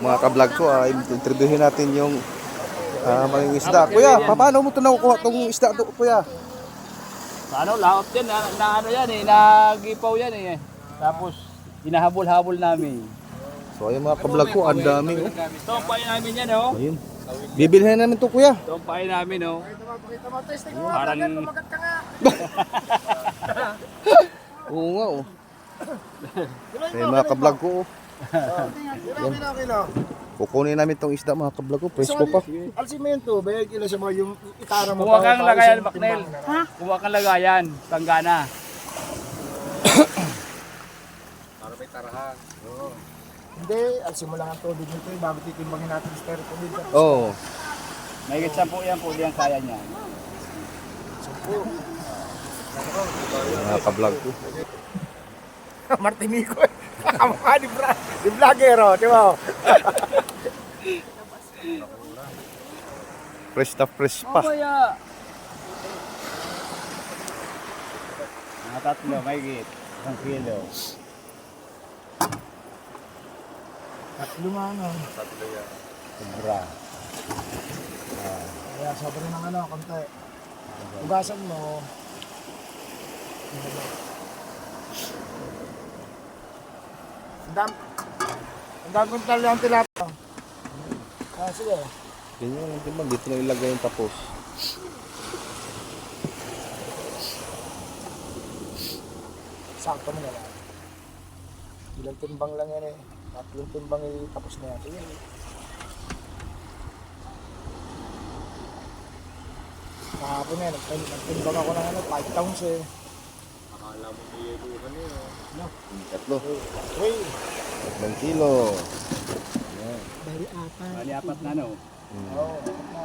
Mga ka-vlog ko, ay interviewin natin yung uh, mga isda. Kuya, pa- paano mo ito nakukuha itong isda to, kuya? Ano, laot yan, na, na ano yan eh, nagipaw yan eh. Tapos, hinahabol-habol namin. So ayun mga ka-vlog ko, ang dami. Oh. Tompay namin yan oh. Ayun. Bibilhin namin to kuya. Tompay namin oh. Parang, Oo nga oh. Ayun mga ka-vlog ko. Oh. Kukunin namin tong isda mga ka-vlog ko. Presko pa. Alsin mo yung tubig, ilan sa mga yung itara mo. kuha kang para- lagayan, para- Baknel. Kuha kang lagayan, tanggana. Hindi, alsin mo lang ang tubig nito eh, bago titimbangin natin yung stereo. Oo. Oh. May gitsa po yan po, di ang kaya niya. Mga ka-vlog ko. Martinico eh. Kamukha ni, Bra ni vlogger oh, di ba? Fresh na fresh pa. Mamaya. Mga tatlo, may git. Isang kilo. Tatlo nga ano. Sobra. Kaya sobrang ng ano, konti. Hugasan mo. Ang dam. Ang dami kong tali ang tilapia. Ah, sige. Ganyan lang timbang. Dito na ilagay yung tapos. Sakto mo na lang. Ilang timbang lang yan eh. Tatlong timbang eh, tapos na yan. Sige. Kahapon yan, nagtim- nagtimbang ako ng ano, 5 pounds eh. Tatlo. Uy, Tatlong kilo. bali apat. Bali apat na no. Oo, apat na.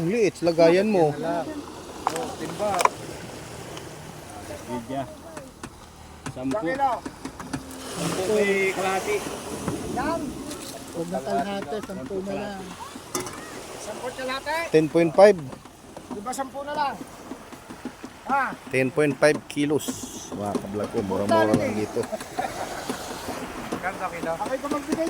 Ang liit, lagayan mo. Bidya. Sampu. Kilo. Sampu kay kalati. Yan. Huwag na natin, sampu na lang. Sampu ka lahat eh. 10.5. Di ba sampu na lang? Ha? 10.5 kilos. Mga ka-vlog ko, mura-mura lang dito. Ako'y pa magbigay